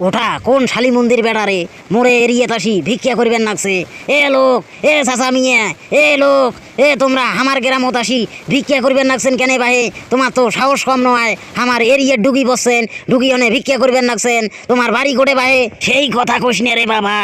ওটা কোন শালি মন্দির বেড়ারে মোরে এরিয়ে তাসি, ভিক্ষা করবেন নাকছে এ লোক, এ চাচা মিয়া, এ লোক, এ তোমরা আমার গ্রামত আসি, ভিক্ষা করবেন নাকছেন কেন বাহে? তোমার তো সাহস কম নয়, আমার এরিয়ে ডুগি বসছেন, ডুগি অনে ভিক্ষা করবেন নাকছেন তোমার বাড়ি গোটে বাহে? সেই কথা কইস রে বাবা।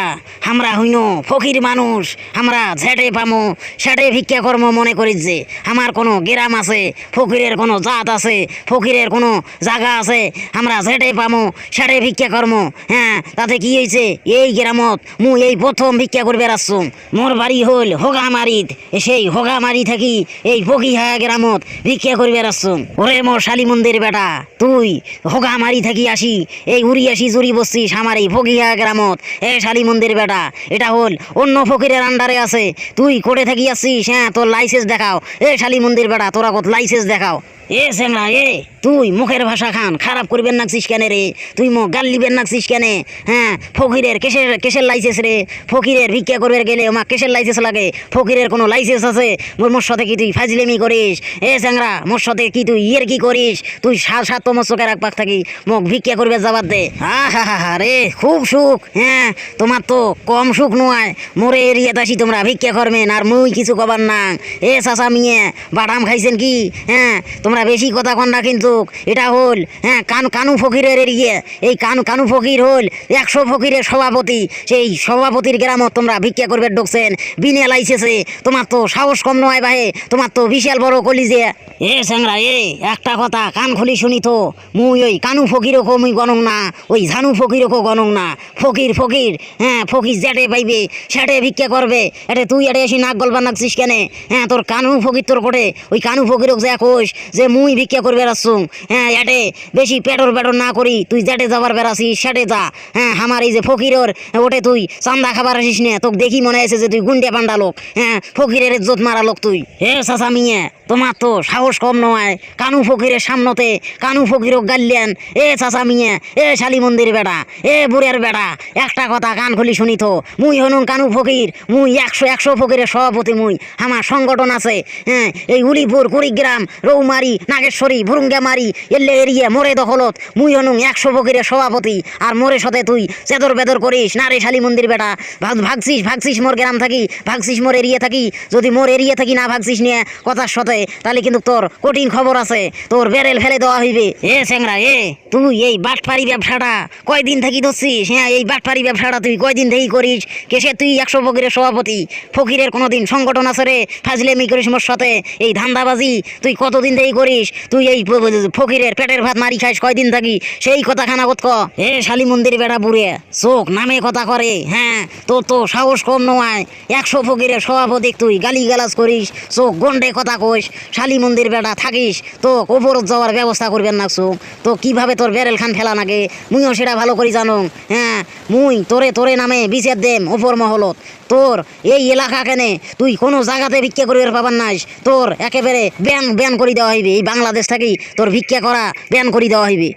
আমরা হইন ফকির মানুষ, আমরা ঝেটে পামো সেটে ভিক্ষা কর্ম মনে করি যে। আমার কোনো গ্রাম আছে, ফকিরের কোনো জাত আছে, ফকিরের কোনো জায়গা আছে, আমরা ঝেটে পামো সেটে ভিক্ষা কর্ম হ্যাঁ তাতে কি হয়েছে? এই গ্রামত মু এই প্রথম ভিক্ষা করবে আসছুম মোর বাড়ি হল হোগামারিত। সেই হোগামারি থাকি এই বগিহা গ্রামত ভিক্ষা করবে আসছুম ওরে মোর শালি মন্দির বেটা, তুই হোগামারি থাকি আসি, এই উড়ি আসি জুড়ি বসছিস আমার এই বগিহা গ্রামত। এ শালি মন্দির বেটা, এটা হল অন্য ফকিরের আন্ডারে আছে। তুই করে থাকি আসছিস হ্যাঁ তোর লাইসেন্স দেখাও। এ শালি মন্দির বেটা, তোরা কত লাইসেন্স দেখাও। এ সেমরা এ, তুই মুখের ভাষা খান, খারাপ করবেন নাকছিস কেন রে? তুই মুখ গাল লিবেন নাকছিস কেন? হ্যাঁ ফকিরের কেসের কেসের লাইসেন্স রে। ফকিরের ভিক্ষা করবে গেলে আমার কেসের লাইসেন্স লাগে। ফকিরের কোনো লাইসেন্স আছে? মোর সাথে কি তুই ফাজলেমি করিস? এ স্যাংরা মোর সাথে কি তুই ইয়ের কি করিস? তুই সাত সাত চোখের এক পাক থাকি। মোক ভিক্ষা করবে যাবার দে। হা হা হা রে, খুব সুখ হ্যাঁ। তোমার তো কম সুখ নয়। মোরে এরিয়াতে আসি তোমরা ভিক্ষা করবেন, আর মুই কিছু কবার না। এ চাচা মিয়ে, বাদাম খাইছেন কি? হ্যাঁ তোমরা বেশি কথা কন না কিন্তু, এটা হল হ্যাঁ কান কানু ফকিরের এরিয়ে। এই কানু কানু ফকির হল একশো ফকিরের সভাপতি। সেই সভাপতির গ্রামত তোমরা ভিক্ষা করবে ঢুকছেন, বিনে লাইসেছে তোমার তো সাহস কম নয় ভাই, তোমার তো বিশাল বড় কলিজে। এ স্যাংরা এ, একটা কথা, কান খুলি শুনি তো। মুই ওই কানু ফকিরও কো মুই গণং না, ওই ঝানু ফকিরও কো গণং না। ফকির ফকির হ্যাঁ ফকির যেটে পাইবে সেটে ভিক্ষা করবে। এটে তুই এটে এসে নাক গলবার নাকছিস কেনে? হ্যাঁ তোর কানু ফকির তোর কোটে, ওই কানু ফকিরক যে কোষ যে মুই ভিক্ষা করবে রাখছুম হ্যাঁ এটে বেশি পেটর পেটর না করি, তুই যেটে যাবার বেড়াছিস সেটে যা। হ্যাঁ আমার এই যে ফকিরর, ওটে তুই চান্দা খাবার আসিস না, তোকে দেখি মনে আছে যে তুই গুন্ডে পান্ডা লোক। হ্যাঁ ফকিরের ইজ্জত মারা লোক তুই। হে সাসা মিয়ে। তোমার তো সাহস কম নয়। কানু ফকিরের সামনতে, কানু ফকিরক গাল্লেন এ চাচা মিয়ে, এ শালি মন্দির বেটা এ বুড়ের বেড়া, একটা কথা কান খুলি শুনি তো। মুই হনুন কানু ফকির, মুই একশো একশো ফকিরের সভাপতি মুই। আমার সংগঠন আছে হ্যাঁ এই উলিপুর, কুড়িগ্রাম, রৌমারি, নাগেশ্বরী, ভুরুঙ্গামারি এল্লে এরিয়ে, মোরে দখলত। মুই হনুন একশো ফকিরের সভাপতি, আর মোরে সাথে তুই। চেদর বেদর করিস, না রে শালি মন্দির বেটা ভাগ, ভাগছিস ভাগছিস মোর গ্রাম থাকি, ভাগছিস মোর এরিয়ে থাকি। যদি মোর এরিয়ে থাকি, না ভাগছিস নিয়ে, কথার সাথে তাহলে কিন্তু তোর কঠিন খবর আছে। তোর বেরেল ফেলে দেওয়া হইবে। এ স্যাংরা এ তুই এই বাটপাড়ি ব্যবসাটা কয়দিন থাকি ধরছিস? হ্যাঁ এই বাটপাড়ি ব্যবসাটা তুই কয়দিন থেকেই করিস? কেসে তুই একশো ফকিরের সভাপতি। ফকিরের কোনোদিন সংগঠন আছে রে ফাজলেমি করিস মোর সাথে। এই ধান্দাবাজি তুই কতদিন থেকেই করিস? তুই এই ফকিরের পেটের ভাত মারি খাইস কয়দিন থাকি? সেই কথা খানা কত এ শালি মন্দির বেড়া বুড়ে, চোখ নামে কথা করে। হ্যাঁ তোর তো সাহস কম নয়। একশো ফকিরের সভাপতি তুই গালি গালাজ করিস, চোখ গন্ডে কথা কইস শালি মন্দির বেড়া থাকিস? তো ওপরত যাওয়ার ব্যবস্থা করবেন না চোখ তো কীভাবে তোর বেরেল খান ফেলা নাগে মুইও সেটা ভালো করি জানো। হ্যাঁ মুই তোরে তোরে নামে বিচার দেম ওপর মহলত। তোর এই এলাকা কেনে? তুই কোনো জায়গাতে ভিক্ষা করিবার পাবার নাস তোর একেবারে ব্যান ব্যান করে দেওয়া হইবে। এই বাংলাদেশ থেকেই তোর ভিক্ষা করা ব্যান করে দেওয়া হইবে।